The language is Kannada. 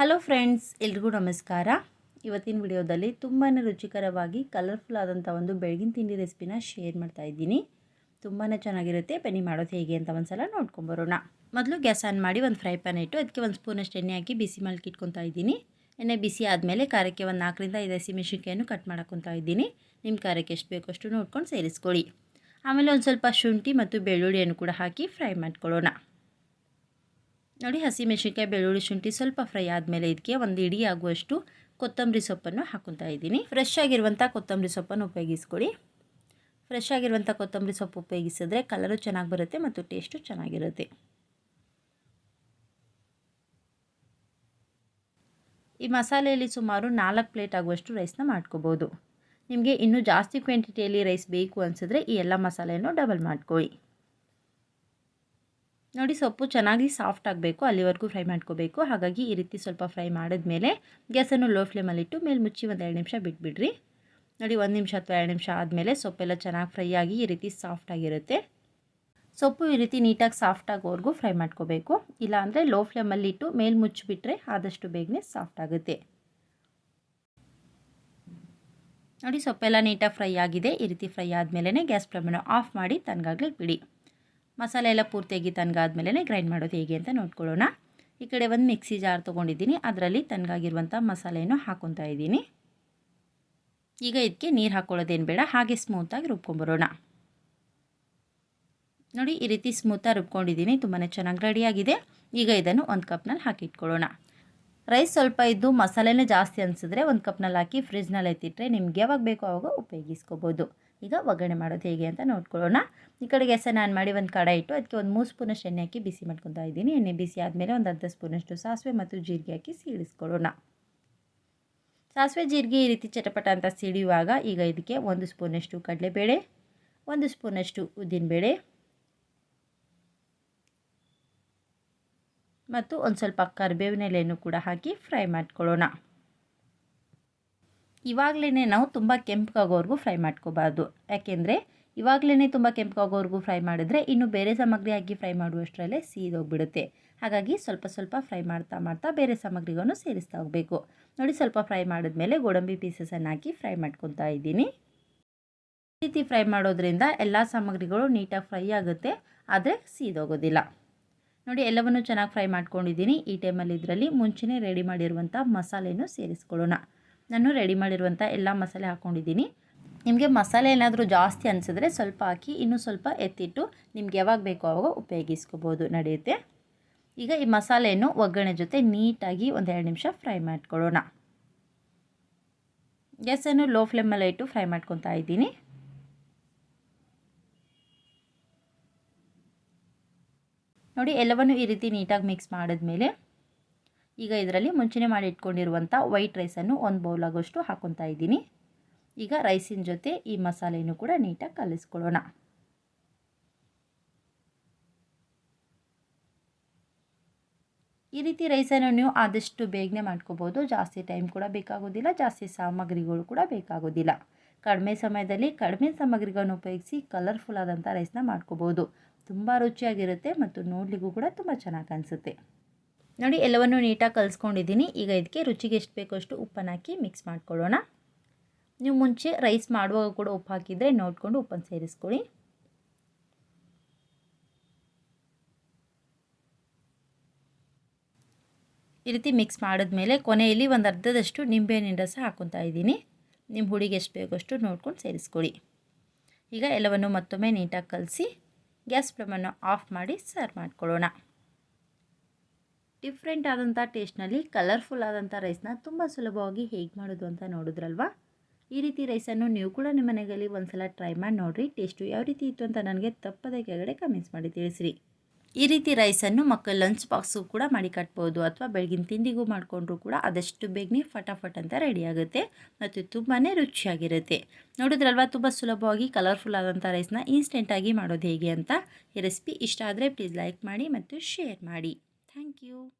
ಹಲೋ ಫ್ರೆಂಡ್ಸ್ ಎಲ್ರಿಗೂ ನಮಸ್ಕಾರ. ಇವತ್ತಿನ ವಿಡಿಯೋದಲ್ಲಿ ತುಂಬಾ ರುಚಿಕರವಾಗಿ ಕಲರ್ಫುಲ್ ಆದಂಥ ಒಂದು ಬೆಳಗಿನ ತಿಂಡಿ ರೆಸಿಪಿನ ಶೇರ್ ಮಾಡ್ತಾ ಇದ್ದೀನಿ. ತುಂಬಾ ಚೆನ್ನಾಗಿರುತ್ತೆ ಬನ್ನಿ ಮಾಡೋದು ಹೇಗೆ ಅಂತ ಒಂದು ಸಲ ನೋಡ್ಕೊಂಬರೋಣ ಮೊದಲು ಗ್ಯಾಸ್ ಆನ್ ಮಾಡಿ ಒಂದು ಫ್ರೈ ಪ್ಯಾನ್ ಇಟ್ಟು ಅದಕ್ಕೆ ಒಂದು ಸ್ಪೂನಷ್ಟು ಎಣ್ಣೆ ಹಾಕಿ ಬಿಸಿ ಮಾಡಿ ಇಟ್ಕೊತಾ ಇದ್ದೀನಿ. ಎಣ್ಣೆ ಬಿಸಿ ಆದಮೇಲೆ ಖಾರಕ್ಕೆ ಒಂದು ನಾಲ್ಕರಿಂದ ಐದು ಹಸಿಮೆಣಸಿನ್ಕಾಯನ್ನು ಕಟ್ ಮಾಡ್ಕೊತ ಇದ್ದೀನಿ. ನಿಮ್ಮ ಖಾರಕ್ಕೆ ಎಷ್ಟು ಬೇಕೋ ಅಷ್ಟು ನೋಡ್ಕೊಂಡು ಸೇರಿಸ್ಕೊಳ್ಳಿ. ಆಮೇಲೆ ಒಂದು ಸ್ವಲ್ಪ ಶುಂಠಿ ಮತ್ತು ಬೆಳ್ಳುಳ್ಳಿಯನ್ನು ಕೂಡ ಹಾಕಿ ಫ್ರೈ ಮಾಡ್ಕೊಳ್ಳೋಣ. ನೋಡಿ ಹಸಿಮೆಣಸಿನ್ಕಾಯಿ ಬೆಳ್ಳುಳ್ಳಿ ಶುಂಠಿ ಸ್ವಲ್ಪ ಫ್ರೈ ಆದಮೇಲೆ ಇದಕ್ಕೆ ಒಂದು ಇಡೀ ಆಗುವಷ್ಟು ಕೊತ್ತಂಬರಿ ಸೊಪ್ಪನ್ನು ಹಾಕೊತಾ ಇದ್ದೀನಿ. ಫ್ರೆಶ್ ಆಗಿರುವಂಥ ಕೊತ್ತಂಬರಿ ಸೊಪ್ಪನ್ನು ಉಪಯೋಗಿಸ್ಕೊಳ್ಳಿ ಫ್ರೆಶ್ ಆಗಿರುವಂಥ ಕೊತ್ತಂಬರಿ ಸೊಪ್ಪು ಉಪಯೋಗಿಸಿದ್ರೆ ಕಲರು ಚೆನ್ನಾಗಿ ಬರುತ್ತೆ ಮತ್ತು ಟೇಸ್ಟು ಚೆನ್ನಾಗಿರುತ್ತೆ. ಈ ಮಸಾಲೆಯಲ್ಲಿ ಸುಮಾರು ನಾಲ್ಕು ಪ್ಲೇಟ್ ಆಗುವಷ್ಟು ರೈಸ್ನ ಮಾಡ್ಕೋಬೋದು. ನಿಮಗೆ ಇನ್ನೂ ಜಾಸ್ತಿ ಕ್ವಾಂಟಿಟಿಯಲ್ಲಿ ರೈಸ್ ಬೇಕು ಅನಿಸಿದ್ರೆ ಈ ಎಲ್ಲ ಮಸಾಲೆಯನ್ನು ಡಬಲ್ ಮಾಡ್ಕೊಳ್ಳಿ ನೋಡಿ ಸೊಪ್ಪು ಚೆನ್ನಾಗಿ ಸಾಫ್ಟ್ ಆಗಬೇಕು, ಅಲ್ಲಿವರೆಗೂ ಫ್ರೈ ಮಾಡ್ಕೋಬೇಕು. ಹಾಗಾಗಿ ಈ ರೀತಿ ಸ್ವಲ್ಪ ಫ್ರೈ ಮಾಡಿದ್ಮೇಲೆ ಗ್ಯಾಸನ್ನು ಲೋ ಫ್ಲೇಮಲ್ಲಿಟ್ಟು ಮೇಲೆ ಮುಚ್ಚಿ ಒಂದು ಎರಡು ನಿಮಿಷ ಬಿಟ್ಬಿಡ್ರಿ. ನೋಡಿ ಒಂದು ನಿಮಿಷ ಅಥವಾ ಎರಡು ನಿಮಿಷ ಆದಮೇಲೆ ಸೊಪ್ಪೆಲ್ಲ ಚೆನ್ನಾಗಿ ಫ್ರೈ ಆಗಿ ಈ ರೀತಿ ಸಾಫ್ಟ್ ಆಗಿರುತ್ತೆ. ಸೊಪ್ಪು ಈ ರೀತಿ ನೀಟಾಗಿ ಸಾಫ್ಟ್ ಆಗೋವರೆಗೂ ಫ್ರೈ ಮಾಡ್ಕೋಬೇಕು. ಇಲ್ಲಾಂದರೆ ಲೋ ಫ್ಲೇಮಲ್ಲಿಟ್ಟು ಮೇಲೆ ಮುಚ್ಚಿಬಿಟ್ರೆ ಆದಷ್ಟು ಬೇಗನೆ ಸಾಫ್ಟ್ ಆಗುತ್ತೆ. ನೋಡಿ ಸೊಪ್ಪೆಲ್ಲ ನೀಟಾಗಿ ಫ್ರೈ ಆಗಿದೆ. ಈ ರೀತಿ ಫ್ರೈ ಆದಮೇಲೆ ಗ್ಯಾಸ್ ಫ್ಲೇಮನ್ನು ಆಫ್ ಮಾಡಿ ತನಗಾಗಲೇ ಬಿಡಿ. ಮಸಾಲೆ ಎಲ್ಲ ಪೂರ್ತಿಯಾಗಿ ತನಗಾದ್ಮೇಲೆ ಗ್ರೈಂಡ್ ಮಾಡೋದು ಹೇಗೆ ಅಂತ ನೋಡ್ಕೊಳ್ಳೋಣ. ಈ ಕಡೆ ಒಂದು ಮಿಕ್ಸಿ ಜಾರ್ ತೊಗೊಂಡಿದ್ದೀನಿ. ಅದರಲ್ಲಿ ತನಗಾಗಿರುವಂಥ ಮಸಾಲೆಯನ್ನು ಹಾಕೊತಾ ಇದ್ದೀನಿ. ಈಗ ಇದಕ್ಕೆ ನೀರು ಹಾಕ್ಕೊಳ್ಳೋದೇನು ಬೇಡ, ಹಾಗೆ ಸ್ಮೂತಾಗಿ ರುಬ್ಕೊಂಬರೋಣ. ನೋಡಿ, ಈ ರೀತಿ ಸ್ಮೂತಾಗಿ ರುಬ್ಕೊಂಡಿದ್ದೀನಿ. ತುಂಬಾ ಚೆನ್ನಾಗಿ ರೆಡಿಯಾಗಿದೆ ಈಗ ಇದನ್ನು ಒಂದು ಕಪ್ನಲ್ಲಿ ಹಾಕಿಟ್ಕೊಳ್ಳೋಣ ರೈಸ್ ಸ್ವಲ್ಪ ಇದ್ದು ಮಸಾಲೆನೇ ಜಾಸ್ತಿ ಅನಿಸಿದ್ರೆ ಒಂದು ಕಪ್ನಲ್ಲಿ ಹಾಕಿ ಫ್ರಿಜ್ನಲ್ಲಿ ಎತ್ತಿಟ್ಟರೆ ನಿಮ್ಗೆ ಯಾವಾಗ ಬೇಕೋ ಆವಾಗ ಉಪಯೋಗಿಸ್ಕೋಬೋದು. ಈಗ ಒಗ್ಗರಣೆ ಮಾಡೋದು ಹೇಗೆ ಅಂತ ನೋಡ್ಕೊಳ್ಳೋಣ. ಈ ಕಡೆಗೆ ಸಹ ನಾನು ಮಾಡಿ ಒಂದು ಕಡ ಇಟ್ಟು ಅದಕ್ಕೆ ಒಂದು ಮೂರು ಸ್ಪೂನಷ್ಟು ಎಣ್ಣೆ ಹಾಕಿ ಬಿಸಿ ಮಾಡ್ಕೊತಾ ಇದ್ದೀನಿ. ಎಣ್ಣೆ ಬಿಸಿ ಆದಮೇಲೆ ಒಂದು ಅರ್ಧ ಸ್ಪೂನಷ್ಟು ಸಾಸಿವೆ ಮತ್ತು ಜೀರಿಗೆ ಹಾಕಿ ಸೀಳಿಸ್ಕೊಳ್ಳೋಣ. ಸಾಸಿವೆ, ಜೀರಿಗೆ ಈ ರೀತಿ ಚಟಪಟ ಅಂತ ಸಿಡಿಯುವಾಗ ಈಗ ಇದಕ್ಕೆ ಒಂದು ಸ್ಪೂನಷ್ಟು ಕಡಲೆಬೇಳೆ, ಒಂದು ಸ್ಪೂನಷ್ಟು ಉದ್ದಿನಬೇಳೆ ಮತ್ತು ಒಂದು ಸ್ವಲ್ಪ ಕರಿಬೇವಿನ ಎಲೆಯನ್ನು ಕೂಡ ಹಾಕಿ ಫ್ರೈ ಮಾಡ್ಕೊಳ್ಳೋಣ. ಇವಾಗಲೇ ನಾವು ತುಂಬ ಕೆಂಪಗಾಗೋವರೆಗೂ ಫ್ರೈ ಮಾಡ್ಕೋಬಾರ್ದು. ಯಾಕೆಂದರೆ ಇವಾಗಲೇ ತುಂಬ ಕೆಂಪಗಾಗೋವರೆಗೂ ಫ್ರೈ ಮಾಡಿದ್ರೆ ಇನ್ನು ಬೇರೆ ಸಾಮಗ್ರಿ ಹಾಕಿ ಫ್ರೈ ಮಾಡುವಷ್ಟರಲ್ಲೇ ಸೀದೋಗ್ಬಿಡುತ್ತೆ ಹಾಗಾಗಿ ಸ್ವಲ್ಪ ಸ್ವಲ್ಪ ಫ್ರೈ ಮಾಡ್ತಾ ಮಾಡ್ತಾ ಬೇರೆ ಸಾಮಗ್ರಿಗಳನ್ನು ಸೇರಿಸ್ತಾ ಹೋಗಬೇಕು. ನೋಡಿ ಸ್ವಲ್ಪ ಫ್ರೈ ಮಾಡಿದ್ಮೇಲೆ ಗೋಡಂಬಿ ಪೀಸಸನ್ನು ಹಾಕಿ ಫ್ರೈ ಮಾಡ್ಕೊತಾ ಇದ್ದೀನಿ. ಈ ರೀತಿ ಫ್ರೈ ಮಾಡೋದ್ರಿಂದ ಎಲ್ಲ ಸಾಮಗ್ರಿಗಳು ನೀಟಾಗಿ ಫ್ರೈ ಆಗುತ್ತೆ, ಆದರೆ ಸೀದೋಗೋದಿಲ್ಲ ನೋಡಿ ಎಲ್ಲವನ್ನು ಚೆನ್ನಾಗಿ ಫ್ರೈ ಮಾಡ್ಕೊಂಡಿದ್ದೀನಿ. ಈ ಟೈಮಲ್ಲಿ ಇದರಲ್ಲಿ ಮುಂಚೆನೇ ರೆಡಿ ಮಾಡಿರುವಂಥ ಮಸಾಲೆಯನ್ನು ಸೇರಿಸ್ಕೊಳ್ಳೋಣ. ನಾನು ರೆಡಿ ಮಾಡಿರುವಂಥ ಎಲ್ಲ ಮಸಾಲೆ ಹಾಕ್ಕೊಂಡಿದ್ದೀನಿ ನಿಮಗೆ ಮಸಾಲೆ ಏನಾದರೂ ಜಾಸ್ತಿ ಅನಿಸಿದ್ರೆ ಸ್ವಲ್ಪ ಹಾಕಿ, ಇನ್ನೂ ಸ್ವಲ್ಪ ಎತ್ತಿಟ್ಟು ನಿಮ್ಗೆ ಯಾವಾಗ ಬೇಕೋ ಆವಾಗ ಉಪಯೋಗಿಸ್ಕೋಬೋದು ನಡೆಯುತ್ತೆ. ಈಗ ಈ ಮಸಾಲೆಯನ್ನು ಒಗ್ಗರಣೆ ಜೊತೆ ನೀಟಾಗಿ ಒಂದೆರಡು ನಿಮಿಷ ಫ್ರೈ ಮಾಡ್ಕೊಳ್ಳೋಣ. ಗ್ಯಾಸನ್ನು ಲೋ ಫ್ಲೇಮಲ್ಲಿ ಇಟ್ಟು ಫ್ರೈ ಮಾಡ್ಕೊತಾ ಇದ್ದೀನಿ. ನೋಡಿ, ಎಲ್ಲವನ್ನು ಈ ರೀತಿ ನೀಟಾಗಿ ಮಿಕ್ಸ್ ಮಾಡಿದ್ಮೇಲೆ ಈಗ ಇದರಲ್ಲಿ ಮುಂಚೆನೆ ಮಾಡಿ ಇಟ್ಕೊಂಡಿರುವಂಥ ವೈಟ್ ರೈಸನ್ನು ಒಂದು ಬೌಲ್ ಆಗೋಷ್ಟು ಹಾಕೊತಾ ಇದ್ದೀನಿ. ಈಗ ರೈಸಿನ ಜೊತೆ ಈ ಮಸಾಲೆಯನ್ನು ಕೂಡ ನೀಟಾಗಿ ಕಲಿಸ್ಕೊಳ್ಳೋಣ. ಈ ರೀತಿ ರೈಸನ್ನು ನೀವು ಆದಷ್ಟು ಬೇಗನೆ ಮಾಡ್ಕೋಬೋದು. ಜಾಸ್ತಿ ಟೈಮ್ ಕೂಡ ಬೇಕಾಗೋದಿಲ್ಲ. ಜಾಸ್ತಿ ಸಾಮಗ್ರಿಗಳು ಕೂಡ ಬೇಕಾಗೋದಿಲ್ಲ. ಕಡಿಮೆ ಸಮಯದಲ್ಲಿ ಕಡಿಮೆ ಸಾಮಗ್ರಿಗಳನ್ನು ಉಪಯೋಗಿಸಿ ಕಲರ್ಫುಲ್ ಆದಂಥ ರೈಸ್ನ ಮಾಡ್ಕೋಬೋದು. ತುಂಬ ರುಚಿಯಾಗಿರುತ್ತೆ ಮತ್ತು ನೋಡಲಿಕ್ಕೂ ಕೂಡ ತುಂಬ ಚೆನ್ನಾಗಿ ಅನಿಸುತ್ತೆ. ನೋಡಿ, ಎಲ್ಲವನ್ನು ನೀಟಾಗಿ ಕಲಿಸ್ಕೊಂಡಿದ್ದೀನಿ. ಈಗ ಇದಕ್ಕೆ ರುಚಿಗೆ ಎಷ್ಟು ಬೇಕೋ ಅಷ್ಟು ಉಪ್ಪನ್ನು ಹಾಕಿ ಮಿಕ್ಸ್ ಮಾಡ್ಕೊಳ್ಳೋಣ. ನೀವು ಮುಂಚೆ ರೈಸ್ ಮಾಡುವಾಗ ಕೂಡ ಉಪ್ಪು ಹಾಕಿದರೆ ನೋಡಿಕೊಂಡು ಉಪ್ಪನ್ನು ಸೇರಿಸ್ಕೊಳ್ಳಿ. ಈ ರೀತಿ ಮಿಕ್ಸ್ ಮಾಡಿದ್ಮೇಲೆ ಕೊನೆಯಲ್ಲಿ ಒಂದು ಅರ್ಧದಷ್ಟು ನಿಂಬೆಹಣ್ಣಿನ ರಸ ಹಾಕೊತಾ ಇದ್ದೀನಿ. ನಿಮ್ಮ ಹುಡಿಗೆ ಎಷ್ಟು ಬೇಕೋ ಅಷ್ಟು ನೋಡ್ಕೊಂಡು ಸೇರಿಸ್ಕೊಳ್ಳಿ. ಈಗ ಎಲ್ಲವನ್ನು ಮತ್ತೊಮ್ಮೆ ನೀಟಾಗಿ ಕಲಸಿ ಗ್ಯಾಸ್ ಫ್ಲೇಮನ್ನು ಆಫ್ ಮಾಡಿ ಸರ್ವ್ ಮಾಡ್ಕೊಳ್ಳೋಣ. ಡಿಫ್ರೆಂಟ್ ಆದಂಥ ಟೇಸ್ಟ್ನಲ್ಲಿ ಕಲರ್ಫುಲ್ ಆದಂಥ ರೈಸ್ನ ತುಂಬ ಸುಲಭವಾಗಿ ಹೇಗೆ ಮಾಡೋದು ಅಂತ ನೋಡಿದ್ರಲ್ವಾ? ಈ ರೀತಿ ರೈಸನ್ನು ನೀವು ಕೂಡ ನಿಮ್ಮ ಮನೆಯಲ್ಲಿ ಒಂದು ಸಲ ಟ್ರೈ ಮಾಡಿ ನೋಡಿರಿ, ಟೇಸ್ಟು ಯಾವ ರೀತಿ ಇತ್ತು ಅಂತ ನನಗೆ ತಪ್ಪದೇ ಕೆಳಗಡೆ ಕಮೆಂಟ್ಸ್ ಮಾಡಿ ತಿಳಿಸ್ರಿ. ಈ ರೀತಿ ರೈಸನ್ನು ಮಕ್ಕಳ ಲಂಚ್ ಬಾಕ್ಸು ಕೂಡ ಮಾಡಿ ಕಟ್ಬೋದು ಅಥವಾ ಬೆಳಗಿನ ತಿಂಡಿಗೂ ಮಾಡಿಕೊಂಡ್ರು ಕೂಡ ಆದಷ್ಟು ಬೇಗನೆ ಫಟಾಫಟ್ ಅಂತ ರೆಡಿಯಾಗುತ್ತೆ ಮತ್ತು ತುಂಬಾ ರುಚಿಯಾಗಿರುತ್ತೆ. ನೋಡಿದ್ರಲ್ವ ತುಂಬ ಸುಲಭವಾಗಿ ಕಲರ್ಫುಲ್ ಆದಂಥ ರೈಸ್ನ ಇನ್ಸ್ಟೆಂಟಾಗಿ ಮಾಡೋದು ಹೇಗೆ ಅಂತ? ಈ ರೆಸಿಪಿ ಇಷ್ಟ ಆದರೆ ಪ್ಲೀಸ್ ಲೈಕ್ ಮಾಡಿ ಮತ್ತು ಶೇರ್ ಮಾಡಿ. Thank you.